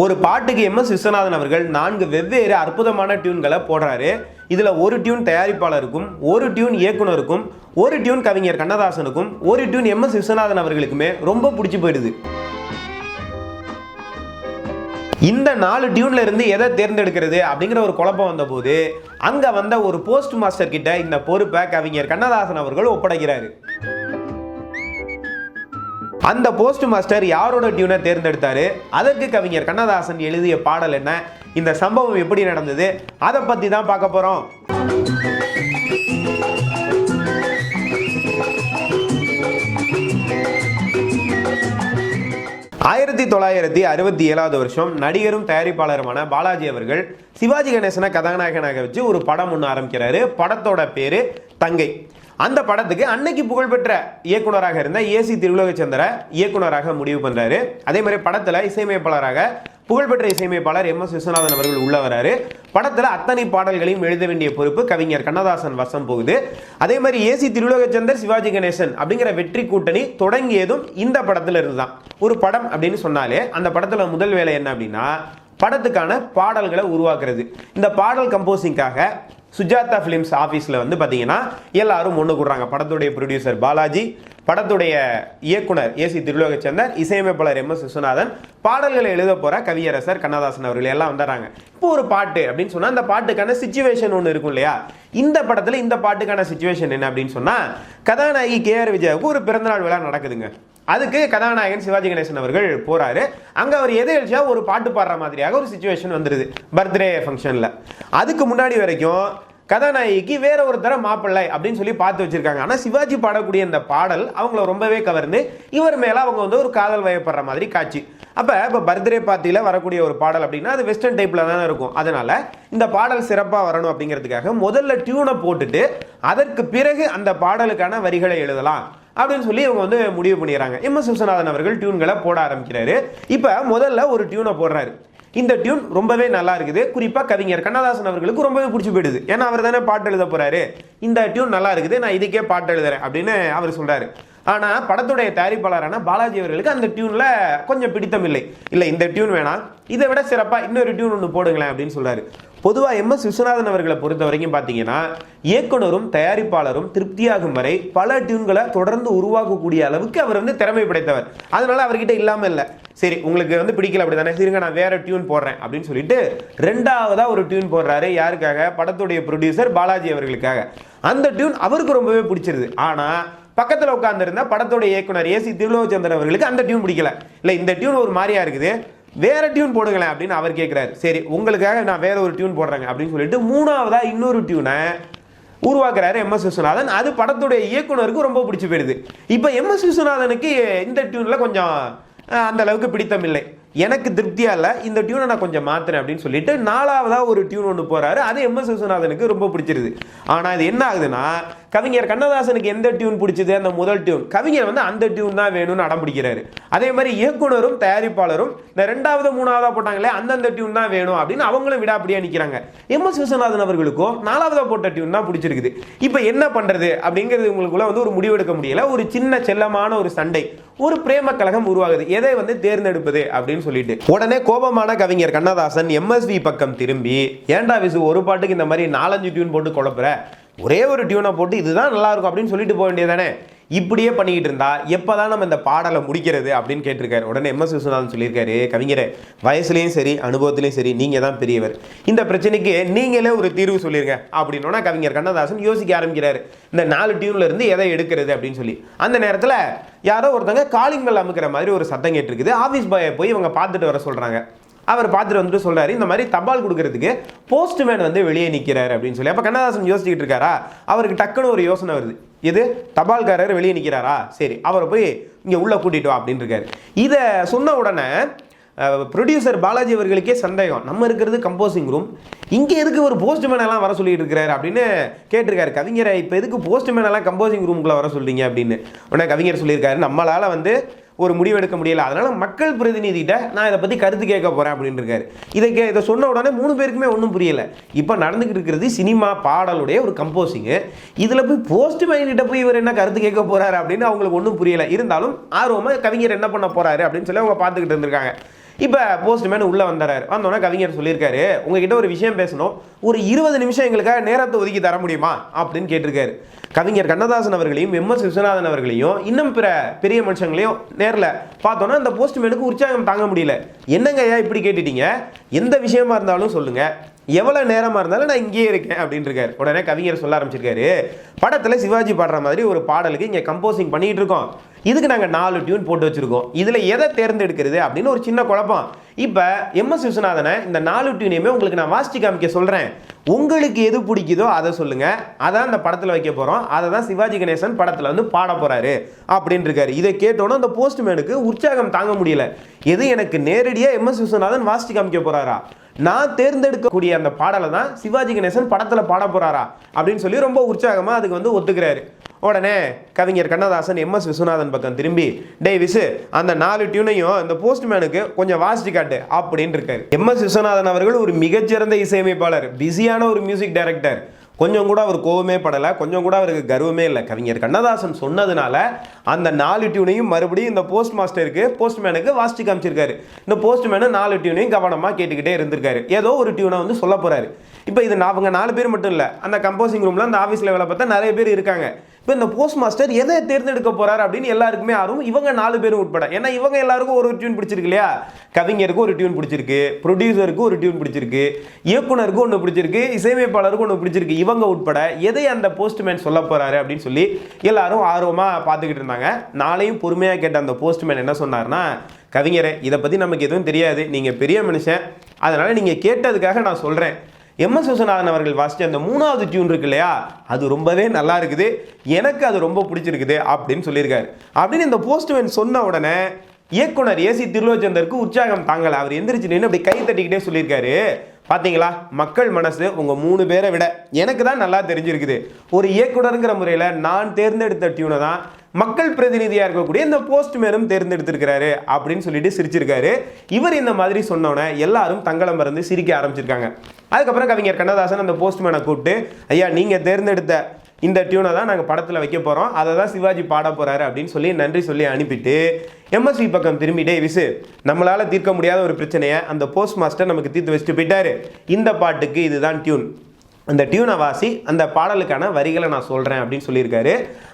ஒரு பாட்டுக்கு M S Viswanathan அவர்கள் நான்கு வெவ்வேறு அற்புதமான டியூன்களை போடுறாரு. இதில் ஒரு டியூன் தயாரிப்பாளருக்கும் ஒரு டியூன் இயக்குனருக்கும் ஒரு டியூன் கவிஞர் கண்ணதாசனுக்கும் ஒரு டியூன் எம் எஸ் விஸ்வநாதன் அவர்களுக்குமே ரொம்ப பிடிச்சி போயிடுது. இந்த நாலு டியூன்ல இருந்து எதை தேர்ந்தெடுக்கிறது அப்படிங்கிற ஒரு குழப்பம் வந்தபோது அங்கே வந்த ஒரு போஸ்ட் மாஸ்டர் கிட்ட இந்த பொறுப்பை கவிஞர் கண்ணதாசன் அவர்கள் ஒப்படைக்கிறாரு. அந்த போஸ்ட் மாஸ்டர் யாரோட டியூனை தேர்ந்தெடுத்தாரு? அதற்கு கவிஞர் கண்ணதாசன் எழுதிய பாடல் என்ன? இந்த சம்பவம் எப்படி நடந்தது? அதை பத்தி தான் பார்க்க போறோம். ஆயிரத்தி தொள்ளாயிரத்தி அறுபத்தி ஏழாவது வருஷம் நடிகரும் தயாரிப்பாளருமான பாலாஜி அவர்கள் சிவாஜி கணேசனை கதாநாயகனாக வச்சு ஒரு படம் ஒன்று ஆரம்பிக்கிறாரு. படத்தோட பேரு தங்கை. அந்த படத்துக்கு அன்னைக்கு புகழ்பெற்ற இயக்குனராக இருந்த ஏசி திருவுலகச்சந்திர இயக்குனராக முடிவு பண்றாரு. அதே மாதிரி படத்துல இசையமைப்பாளராக புகழ்பெற்ற இசையமைப்பாளர் எம் எஸ் விஸ்வநாதன் அவர்கள் உள்ள வராரு. படத்துல அத்தனை பாடல்களையும் எழுத வேண்டிய பொறுப்பு கவிஞர் கண்ணதாசன் வசம் போகுது. அதே மாதிரி ஏசி திருவுலகச்சந்தர் சிவாஜி கணேசன் அப்படிங்கிற வெற்றி கூட்டணி தொடங்கியதும் இந்த படத்துல இருந்துதான். ஒரு படம் அப்படின்னு சொன்னாலே அந்த படத்துல முதல் வேலை என்ன அப்படின்னா படத்துக்கான பாடல்களை உருவாக்குறது. இந்த பாடல் கம்போசிங்காக சுஜாதா ஃபிலிம்ஸ் ஆஃபீஸில் வந்து பார்த்தீங்கன்னா எல்லாரும் ஒன்று கூடுறாங்க. படத்துடைய ப்ரொடியூசர் பாலாஜி படத்துடைய இயக்குனர் ஏசி திருலோகச்சந்தர் இசையமைப்பாளர் எம் எஸ் விஸ்வநாதன் பாடல்களை எழுத போகிற கவியரசர் கண்ணதாசன் அவர்கள் எல்லாம் வந்துடுறாங்க. இப்போ ஒரு பாட்டு அப்படின்னு சொன்னால் அந்த பாட்டுக்கான சுச்சுவேஷன் ஒன்று இருக்கும் இல்லையா? இந்த படத்தில் இந்த பாட்டுக்கான சுச்சுவேஷன் என்ன அப்படின்னு சொன்னால் கதாநாயகி கே ஆர் விஜயாவுக்கு ஒரு பிறந்தநாள் விழா நடக்குதுங்க. அதுக்கு கதாநாயகன் சிவாஜி கணேசன் அவர்கள் போறாரு. அங்க அவர் எதிர்ச்சியா ஒரு பாட்டு பாடுற மாதிரியாக ஒரு சுச்சுவேஷன் வந்துருது. பர்த்டே ஃபங்க்ஷன்ல அதுக்கு முன்னாடி வரைக்கும் கதாநாயகிக்கு வேற ஒரு தர மாப்பிள்ளை அப்படின்னு சொல்லி பார்த்து வச்சிருக்காங்க. ஆனா சிவாஜி பாடக்கூடிய இந்த பாடல் அவங்கள ரொம்பவே கவர்ந்து இவர் மேல அவங்க வந்து ஒரு காதல் வயப்படுற மாதிரி காட்சி. அப்ப இப்ப பர்த்டே பார்ட்டியில வரக்கூடிய ஒரு பாடல் அப்படின்னா அது வெஸ்டர்ன் டைப்ல தானே இருக்கும். அதனால இந்த பாடல் சிறப்பா வரணும் அப்படிங்கிறதுக்காக முதல்ல டியூனை போட்டுட்டு அதற்கு பிறகு அந்த பாடலுக்கான வரிகளை எழுதலாம். அப்படின்னு சொல்லி இவங்க வந்து முடிவு பண்ணிடுறாங்க. எம் எஸ் விஸ்வநாதன் அவர்கள் டியூன்களை போட ஆரம்பிக்கிறாரு. இப்போ முதல்ல ஒரு டியூனை போடுறாரு. இந்த டியூன் ரொம்பவே நல்லா இருக்குது. குறிப்பாக கவிஞர் கண்ணதாசன் அவர்களுக்கு ரொம்பவே பிடிச்சி போயிடுது. ஏன்னா அவர் தானே பாட்டு எழுத போறாரு. இந்த டியூன் நல்லா இருக்குது. நான் இதுக்கே பாட்டு எழுதுறேன் அப்படின்னு அவர் சொல்றாரு. ஆனால் படத்துடைய தயாரிப்பாளரான பாலாஜி அவர்களுக்கு அந்த டியூனில் கொஞ்சம் பிடித்தம் இல்லை. இல்லை இந்த டியூன் வேணாம். இதை விட சிறப்பாக இன்னொரு டியூன் ஒன்று போடுங்களேன் அப்படின்னு சொல்கிறாரு பொதுவாக எம் எஸ் விஸ்வநாதன் அவர்களை பொறுத்த வரைக்கும் பார்த்தீங்கன்னா இயக்குனரும் தயாரிப்பாளரும் திருப்தியாகும் வரை பல டியூன்களை தொடர்ந்து உருவாக்கக்கூடிய அளவுக்கு அவர் வந்து திறமை படைத்தவர். அதனால அவர்கிட்ட இல்லாமல் இல்லை. சரி உங்களுக்கு வந்து பிடிக்கல அப்படிதானே சரிங்க நான் வேற டியூன் போடுறேன் அப்படின்னு சொல்லிட்டு ரெண்டாவதா ஒரு டியூன் போடுறாரு யாருக்காக? படத்துடைய ப்ரொடியூசர் பாலாஜி அவர்களுக்காக. அந்த டியூன் அவருக்கு ரொம்பவே பிடிச்சிருது. ஆனால் பக்கத்தில் உட்காந்துருந்தா படத்தோட இயக்குனர் ஏசி திருலோகச்சந்திரன் அவர்களுக்கு அந்த டியூன் பிடிக்கல. இல்லை இந்த டியூன் ஒரு மாதிரியா இருக்குது. வேற டியூன் போடுங்களேன் அப்படின்னு அவர் கேட்குறாரு சரி உங்களுக்காக நான் வேற ஒரு டியூன் போடுறேங்க அப்படின்னு சொல்லிட்டு மூணாவதா இன்னொரு டியூனை உருவாக்குறாரு எம் எஸ் விஸ்வநாதன். அது படத்துடைய இயக்குனருக்கு ரொம்ப பிடிச்சி போயிடுது. இப்போ எம் எஸ் விஸ்வநாதனுக்கு இந்த டியூனில் கொஞ்சம் அந்த அளவுக்கு பிடித்தம் இல்லை எனக்கு திருப்தியாக இல்லை இந்த டியூனை நான் கொஞ்சம் மாற்றுறேன் அப்படின்னு சொல்லிட்டு நாலாவதாக ஒரு டியூன் ஒன்று போகிறாரு அது எம்எஸ் விஸ்வநாதனுக்கு ரொம்ப பிடிச்சிருது. ஆனால் இது என்ன ஆகுதுன்னா கவிஞர் கண்ணதாசனுக்கு எந்த டியூன் பிடிச்சது? அந்த முதல் டியூன் கவிஞர் வந்து அந்த டியூன் தான் வேணும்னு அடம் பிடிக்கிறாரு. அதே மாதிரி இயக்குனரும் தயாரிப்பாளரும் இந்த ரெண்டாவது மூணாவதாக போட்டாங்களே அந்தந்த டியூன் தான் வேணும் அப்படின்னு அவங்களும் விடாப்படியா நிற்கிறாங்க எம் எஸ் விஸ்வநாதன் அவர்களுக்கும் நாலாவதாக போட்ட டியூன் தான் பிடிச்சிருக்குது. இப்போ என்ன பண்ணுறது அப்படிங்கிறது உங்களுக்குள்ள வந்து ஒரு முடிவெடுக்க முடியல. ஒரு சின்ன செல்லமான ஒரு சண்டை ஒரு பிரேம கழகம் உருவாகுது. எதை வந்து தேர்ந்தெடுப்பது அப்படின்னு சொல்லிட்டு. உடனே கோபமான கவிஞர் கண்ணதாசன் எம்எஸ்வி பக்கம் திரும்பி ஏன்டா விசு ஒரு பாட்டுக்கு இந்த மாதிரி நாலஞ்சு டியூன் போட்டு குழப்புற? ஒரே ஒரு டியூனை போட்டு இதுதான் நல்லா இருக்கும் அப்படின்னு சொல்லிட்டு போக வேண்டியதானே இப்படியே பண்ணிக்கிட்டு இருந்தா எப்பதான் நம்ம இந்த பாடலை முடிக்கிறது அப்படின்னு கேட்டிருக்காரு. உடனே எம்எஸ் விஸ்வநாதன் சொல்லியிருக்காரு கவிஞரே வயசுலேயும் சரி அனுபவத்திலையும் சரி நீங்கள் தான் பெரியவர். இந்த பிரச்சனைக்கு நீங்களே ஒரு தீர்வு சொல்லிருங்க. அப்படின்னா கவிஞர் கண்ணதாசன் யோசிக்க ஆரம்பிக்கிறாரு. இந்த நாலு டியூன்ல இருந்து எதை எடுக்கிறது? அப்படின்னு சொல்லி. அந்த நேரத்தில் யாரோ ஒருத்தங்க காலிங் பெல் அமுக்கிற மாதிரி ஒரு சத்தம் கேட்டிருக்குது. ஆஃபீஸ் பாயை போய் இவங்க பார்த்துட்டு வர சொல்கிறாங்க அவர் பார்த்துட்டு வந்துட்டு சொல்கிறாரு இந்த மாதிரி தபால் கொடுக்கறதுக்கு போஸ்ட்மேன் வந்து வெளியே நிற்கிறாரு அப்படின்னு சொல்லி. அப்போ கண்ணதாசன் யோசிச்சுக்கிட்டு இருக்காரா? அவருக்கு டக்குன்னு ஒரு யோசனை வருது. இது தபால்காரர் வெளியே நிற்கிறாரா சரி அவரை போய் இங்கே உள்ளே கூட்டிட்டு வா அப்படின்னு இருக்காரு. இதை சொன்ன உடனே ப்ரொடியூசர் பாலாஜி அவர்களுக்கே சந்தேகம். நம்ம இருக்கிறது கம்போசிங் ரூம் இங்கே எதுக்கு ஒரு போஸ்ட்மேனெல்லாம் வர சொல்லிட்டு இருக்கிறாரு அப்படின்னு கேட்டிருக்காரு. கவிஞரை இப்போ எதுக்கு போஸ்ட்மேனெல்லாம் கம்போசிங் ரூமுக்குள்ளே வர சொல்கிறீங்க அப்படின்னு. உடனே கவிஞர் சொல்லியிருக்காரு நம்மளால் வந்து ஒரு முடிவெடுக்க முடியல. அதனால மக்கள் பிரதிநிதிகிட்ட நான் இதை பத்தி கருத்து கேட்க போறேன் அப்படின்னு இருக்காரு இதை கே இதை சொன்ன உடனே மூணு பேருக்குமே ஒன்றும் புரியல. இப்போ நடந்துகிட்டு இருக்கிறது சினிமா பாடலுடைய ஒரு கம்போசிங்கு இதில் போய் போஸ்ட் மேன்கிட்ட போய் இவர் என்ன கருத்து கேட்க போறாரு அப்படின்னு அவங்களுக்கு ஒன்றும் புரியல. இருந்தாலும் ஆர்வமாக கவிஞர் என்ன பண்ண போறாரு அப்படின்னு சொல்லி அவங்க பார்த்துக்கிட்டு இருந்திருக்காங்க. இப்போ போஸ்ட்மேன் உள்ளே வந்துடுறாரு வந்தோடனே கவிஞர் சொல்லியிருக்காரு உங்ககிட்ட ஒரு விஷயம் பேசணும். ஒரு இருபது நிமிஷம் எங்களுக்காக நேரத்தை ஒதுக்கி தர முடியுமா? அப்படின்னு கேட்டிருக்காரு. கவிஞர் கண்ணதாசன் அவர்களையும் எம் எஸ் விஸ்வநாதன் அவர்களையும் இன்னும் பிற பெரிய மனுஷங்களையும் நேரில் பார்த்தோன்னா அந்த போஸ்ட்மேனுக்கு உற்சாகம் தாங்க முடியல. என்னங்க ஐயா இப்படி கேட்டுட்டீங்க? எந்த விஷயமா இருந்தாலும் சொல்லுங்கள் எவ்வளோ நேரமாக இருந்தாலும் நான் இங்கேயே இருக்கேன் அப்படின்னு இருக்காரு. உடனே கவிஞர் சொல்ல ஆரம்பிச்சிருக்காரு. படத்தில் சிவாஜி பாடுற மாதிரி ஒரு பாடலுக்கு இங்கே கம்போசிங் பண்ணிகிட்டு இருக்கோம். இதுக்கு நாங்கள் நாலு டியூன் போட்டு வச்சுருக்கோம். இதில் எதை தேர்ந்தெடுக்கிறது அப்படின்னு ஒரு சின்ன குழப்பம். இப்போ எம்எஸ் விஸ்வநாதனை இந்த நாலு டியூனையுமே உங்களுக்கு நான் வாசிச்சு காமிக்க சொல்கிறேன் உங்களுக்கு எது பிடிக்குதோ அதை சொல்லுங்கள் அதான் அந்த படத்தில் வைக்க போகிறோம் அதை தான் சிவாஜி கணேசன் படத்தில் வந்து பாட போகிறாரு அப்படின்னு இருக்காரு. இதை கேட்டோன்னே அந்த போஸ்ட்மேனுக்கு உற்சாகம் தாங்க முடியல. எது எனக்கு நேரடியாக எம் எஸ் விஸ்வநாதன் வாசிச்சு காமிக்க போகிறாரா நான் தேர்ந்தெடுக்கக்கூடிய அந்த பாடலை தான் சிவாஜி கணேசன் படத்தில் பாட போகிறாரா அப்படின்னு சொல்லி ரொம்ப உற்சாகமாக அதுக்கு வந்து ஒத்துக்கிறாரு. உடனே கவிஞர் கண்ணதாசன் எம்எஸ் விஸ்வநாதன் பக்கம் திரும்பி டேய் விசு அந்த நாலு டியூனையும் இந்த போஸ்ட்மேனுக்கு கொஞ்சம் வாசிச்சு காட்டு அப்படின்னு இருக்காரு. எம்எஸ் விஸ்வநாதன் அவர்கள் ஒரு மிகச்சிறந்த இசையமைப்பாளர் பிஸியான ஒரு மியூசிக் டைரக்டர். கொஞ்சம் கூட அவர் கோவமே படலை கொஞ்சம் கூட அவருக்கு கர்வமே இல்லை. கவிஞர் கண்ணதாசன் சொன்னதுனால அந்த நாலு டியூனையும் மறுபடியும் இந்த போஸ்ட் மாஸ்டருக்கு போஸ்ட்மேனுக்கு வாசிச்சு காமிச்சிருக்காரு. இந்த போஸ்ட்மேனு நாலு டியூனையும் கவனமாக கேட்டுக்கிட்டே இருந்திருக்காரு. ஏதோ ஒரு டியூனை வந்து சொல்ல போகிறாரு இப்போ இது நான் அவங்க நாலு பேர் மட்டும் இல்லை அந்த கம்போசிங் ரூமில் அந்த ஆஃபீஸில் வேலை பார்த்தா நிறைய பேர் இருக்காங்க. இப்போ இந்த போஸ்ட் மாஸ்டர் எதை தேர்ந்தெடுக்க போறாரு அப்படின்னு எல்லாருக்குமே ஆர்வம். இவங்க நாலு பேரும் உட்பட. ஏன்னா இவங்க எல்லாருக்கும் ஒரு டியூன் பிடிச்சிருக்கு இல்லையா கவிஞருக்கு ஒரு டியூன் பிடிச்சிருக்கு. ப்ரொடியூசருக்கு ஒரு டியூன் பிடிச்சிருக்கு. இயக்குனருக்கு ஒன்று பிடிச்சிருக்கு. இசையமைப்பாளருக்கு ஒன்று பிடிச்சிருக்கு. இவங்க உட்பட எதை அந்த போஸ்ட்மேன் சொல்ல போறாரு அப்படின்னு சொல்லி எல்லாரும் ஆர்வமாக பார்த்துக்கிட்டு இருந்தாங்க. நாளையும் பொறுமையாக கேட்ட அந்த போஸ்ட்மேன் என்ன சொன்னார்னா கவிஞரே இதை பற்றி நமக்கு எதுவும் தெரியாது. நீங்கள் பெரிய மனுஷன். அதனால் நீங்கள் கேட்டதுக்காக நான் சொல்கிறேன் எம் எஸ் விஸ்வநாதன் அவர்கள் வாசிச்ச அந்த மூணாவது டியூன் இருக்கு இல்லையா? அது ரொம்பவே நல்லா இருக்குது. எனக்கு அது ரொம்ப பிடிச்சிருக்குது அப்படின்னு சொல்லியிருக்காரு. அப்படின்னு இந்த போஸ்ட்மேன் சொன்ன உடனே இயக்குனர் ஏசி திருலோச்சந்தருக்கு உற்சாகம் தாங்கலை. அவர் எந்திரிச்சு நின்று அப்படி கை தட்டிக்கிட்டே சொல்லியிருக்காரு. பார்த்தீங்களா மக்கள் மனசு உங்கள் மூணு பேரை விட எனக்கு தான் நல்லா தெரிஞ்சிருக்குது. ஒரு இயக்குனருங்கிற முறையில் நான் தேர்ந்தெடுத்த டியூனை தான் மக்கள் பிரதிநிதியாக இருக்கக்கூடிய இந்த போஸ்ட்மேனும் தேர்ந்தெடுத்திருக்கிறாரு அப்படின்னு சொல்லிட்டு சிரிச்சிருக்காரு. இவர் இந்த மாதிரி சொன்னோன்னே எல்லாரும் தங்களை மறந்து சிரிக்க ஆரம்பிச்சிருக்காங்க. அதுக்கப்புறம் கவிஞர் கண்ணதாசன் அந்த போஸ்ட்மேனை கூப்பிட்டு ஐயா நீங்கள் தேர்ந்தெடுத்த இந்த டியூனை தான் நாங்கள் படத்தில் வைக்க போகிறோம் அதை தான் சிவாஜி பாட போகிறாரு அப்படின்னு சொல்லி நன்றி சொல்லி அனுப்பிட்டு எம்எஸ்வி பக்கம் திரும்பிட்டே விசு நம்மளால் தீர்க்க முடியாத ஒரு பிரச்சனையை அந்த போஸ்ட் மாஸ்டர் நமக்கு தீர்த்து வச்சுட்டு போயிட்டாரு. இந்த பாட்டுக்கு இதுதான் டியூன் அந்த டியூனை வாசி அந்த பாடலுக்கான வரிகளை நான் சொல்கிறேன் அப்படின்னு சொல்லியிருக்காரு.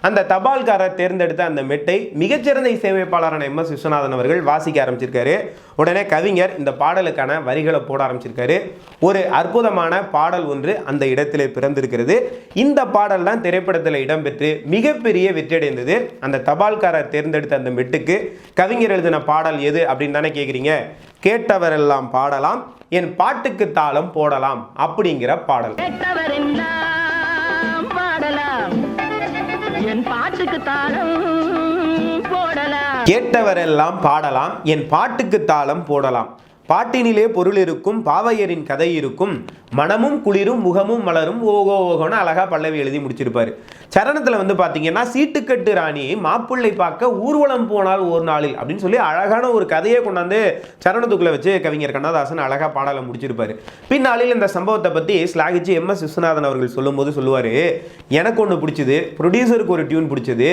அந்த தபால்காரர் தேர்ந்தெடுத்த அந்த மெட்டை மிகச்சிறந்த இசையமைப்பாளரான எம் எஸ் விஸ்வநாதன் அவர்கள் வாசிக்க ஆரம்பிச்சிருக்காரு. உடனே கவிஞர் இந்த பாடலுக்கான வரிகளை போட ஆரம்பிச்சிருக்காரு. ஒரு அற்புதமான பாடல் ஒன்று அந்த இடத்திலே பிறந்திருக்கிறது. இந்த பாடல் தான் திரைப்படத்தில் இடம்பெற்று மிகப்பெரிய வெற்றியடைந்தது. அந்த தபால்காரர் தேர்ந்தெடுத்த அந்த மெட்டுக்கு கவிஞர் எழுதின பாடல் எது அப்படின்னு தானே கேட்குறீங்க கேட்டவரெல்லாம் பாடலாம் என் பாட்டுக்கு தாளம் போடலாம் அப்படிங்கிற பாடல். பாடலாம் என் பாட்டுக்கு தாளம் கேட்டவரெல்லாம் பாடலாம் என் பாட்டுக்கு தாளம் போடலாம். பாட்டினிலே பொருள் இருக்கும் பாவையரின் கதை இருக்கும். மனமும் குளிரும் முகமும் மலரும் ஓகோ ஓகோன்னு அழகா பல்லவி எழுதி முடிச்சிருப்பார். சரணத்தில் வந்து பார்த்தீங்கன்னா சீட்டுக்கட்டு ராணி மாப்பிள்ளை பார்க்க ஊர்வலம் போனால் ஒரு நாளில் அப்படின்னு சொல்லி அழகான ஒரு கதையை கொண்டாந்து சரணத்துக்குள்ள வச்சு கவிஞர் கண்ணதாசன் அழகா பாடலை முடிச்சிருப்பார். பின்னாளில் இந்த சம்பவத்தை பற்றி ஸ்லாகிச்சு எம் எஸ் விஸ்வநாதன் அவர்கள் சொல்லும்போது சொல்லுவார் எனக்கு ஒன்று பிடிச்சது ப்ரொடியூசருக்கு ஒரு டியூன் பிடிச்சது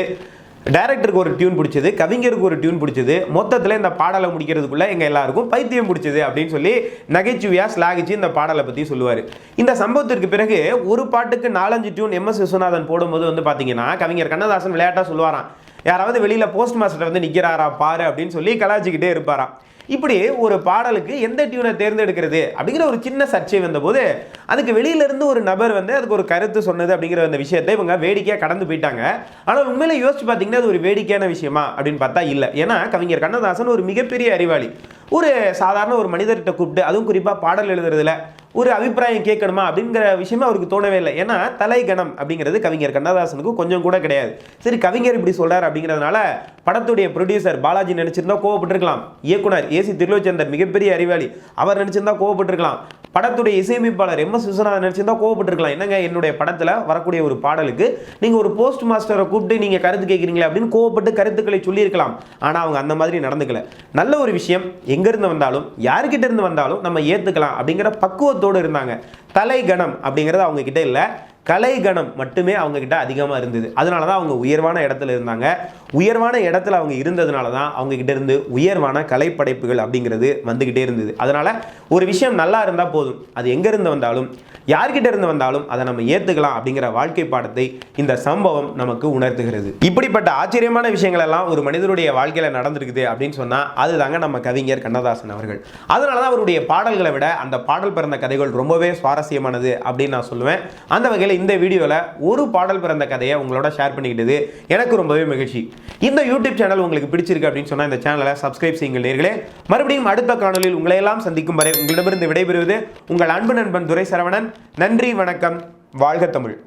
டைரக்டருக்கு ஒரு டியூன் பிடிச்சது கவிஞருக்கு ஒரு டியூன் பிடிச்சது மொத்தத்தில் இந்த பாடலை முடிக்கிறதுக்குள்ள எங்கள் எல்லாருக்கும் பைத்தியம் பிடிச்சது அப்படின்னு சொல்லி நகைச்சுவையாக ஸ்லாகிச்சு இந்த பாடலை பற்றி சொல்லுவார். இந்த சம்பவத்திற்கு பிறகு ஒரு பாட்டுக்கு நாலஞ்சு டியூன் எம் எஸ் விஸ்வநாதன் போடும்போது வந்து பார்த்தீங்கன்னா கவிஞர் கண்ணதாசன் விளையாட்டாக சொல்லுவாராம். யாராவது வெளியில் போஸ்ட் மாஸ்டர் வந்து நிற்கிறாரா பாரு அப்படின்னு சொல்லி கலாச்சிக்கிட்டே இருப்பாராம். இப்படி ஒரு பாடலுக்கு எந்த டியூனை தேர்ந்தெடுக்கிறது அப்படிங்கிற ஒரு சின்ன சர்ச்சை வந்தபோது அதுக்கு வெளியில இருந்து ஒரு நபர் வந்து அதுக்கு ஒரு கருத்து சொன்னது அப்படிங்கிற அந்த விஷயத்தை இவங்க வேடிக்கையாக கடந்து போயிட்டாங்க. ஆனால் உண்மையில யோசிச்சு பார்த்தீங்கன்னா அது ஒரு வேடிக்கையான விஷயமா அப்படின்னு பார்த்தா இல்லை. ஏன்னா கவிஞர் கண்ணதாசன் ஒரு மிகப்பெரிய அறிவாளி. ஒரு சாதாரண ஒரு மனிதர்கிட்ட கூப்பிட்டு அதுவும் குறிப்பாக பாடல் எழுதுறதுல ஒரு அபிப்பிராயம் கேட்கணுமா அப்படிங்கிற விஷயமே அவருக்கு தோணவே இல்லை. ஏன்னா தலைகணம் அப்படிங்கிறது கவிஞர் கண்ணதாசனுக்கு கொஞ்சம் கூட கிடையாது. சரி கவிஞர் இப்படி சொல்கிறார் அப்படிங்கிறதுனால படத்துடைய ப்ரொடியூசர் பாலாஜி நினச்சிருந்தா கோவப்பட்டிருக்கலாம். இயக்குனர் ஏசி திருலோச்சந்தர் மிகப்பெரிய அறிவாளி. அவர் நினச்சிருந்தா கோவப்பட்டிருக்கலாம். படத்துடைய இசையமைப்பாளர் எம் எஸ் விஸ்வநாதன் நினைச்சிருந்தா கோவப்பட்டிருக்கலாம். என்னங்க என்னுடைய படத்தில் வரக்கூடிய ஒரு பாடலுக்கு நீங்கள் ஒரு போஸ்ட் மாஸ்டரை கூப்பிட்டு நீங்கள் கருத்து கேட்குறீங்களே அப்படின்னு கோவப்பட்டு கருத்துக்களை சொல்லியிருக்கலாம். ஆனால் அவங்க அந்த மாதிரி நடந்துக்கல. நல்ல ஒரு விஷயம் எங்கேருந்து வந்தாலும் யாருக்கிட்ட இருந்து வந்தாலும் நம்ம ஏற்றுக்கலாம் அப்படிங்கிற பக்குவத்தோடு இருந்தாங்க. தலைகணம் அப்படிங்கிறது அவங்க கிட்ட இல்லை. கலைகணம் மட்டுமே அவங்கக்கிட்ட அதிகமாக இருந்தது. அதனால தான் அவங்க உயர்வான இடத்துல இருந்தாங்க. உயர்வான இடத்துல அவங்க இருந்ததுனால தான் அவங்கக்கிட்ட இருந்து உயர்வான கலைப்படைப்புகள் அப்படிங்கிறது வந்துக்கிட்டே இருந்தது. அதனால் ஒரு விஷயம் நல்லா இருந்தால் போதும். அது எங்கேருந்து வந்தாலும் யார்கிட்ட இருந்து வந்தாலும் அதை நம்ம ஏற்றுக்கலாம் அப்படிங்கிற வாழ்க்கை பாடத்தை இந்த சம்பவம் நமக்கு உணர்த்துகிறது. இப்படிப்பட்ட ஆச்சரியமான விஷயங்கள் எல்லாம் ஒரு மனிதருடைய வாழ்க்கையில் நடந்திருக்குது அப்படின்னு சொன்னால் அதுதாங்க நம்ம கவிஞர் கண்ணதாசன் அவர்கள். அதனால தான் அவருடைய பாடல்களை விட அந்த பாடல் பிறந்த கதைகள் ரொம்பவே சுவாரஸ்யமானது அப்படின்னு நான் சொல்லுவேன். அந்த வகையில் இந்த வீடியோவில் ஒரு பாடல் பிறந்த கதையை உங்களோட ஷேர் பண்ணிக்கிட்டது எனக்கு ரொம்பவே மகிழ்ச்சி. இந்த யூடியூப் சேனல் உங்களுக்கு பிடிச்சிருக்கு அப்படின்னு சொன்னால் இந்த சேனலை சப்ஸ்கிரைப் செய்யுங்கள் நேர்களே மறுபடியும் அடுத்த காணொலியில் உங்களை எல்லாம் சந்திக்கும் வரை உங்களிடமிருந்து விடைபெறுவது உங்கள் அன்பு நண்பன் துரை சரவணன் நன்றி வணக்கம். வாழ்க தமிழ்.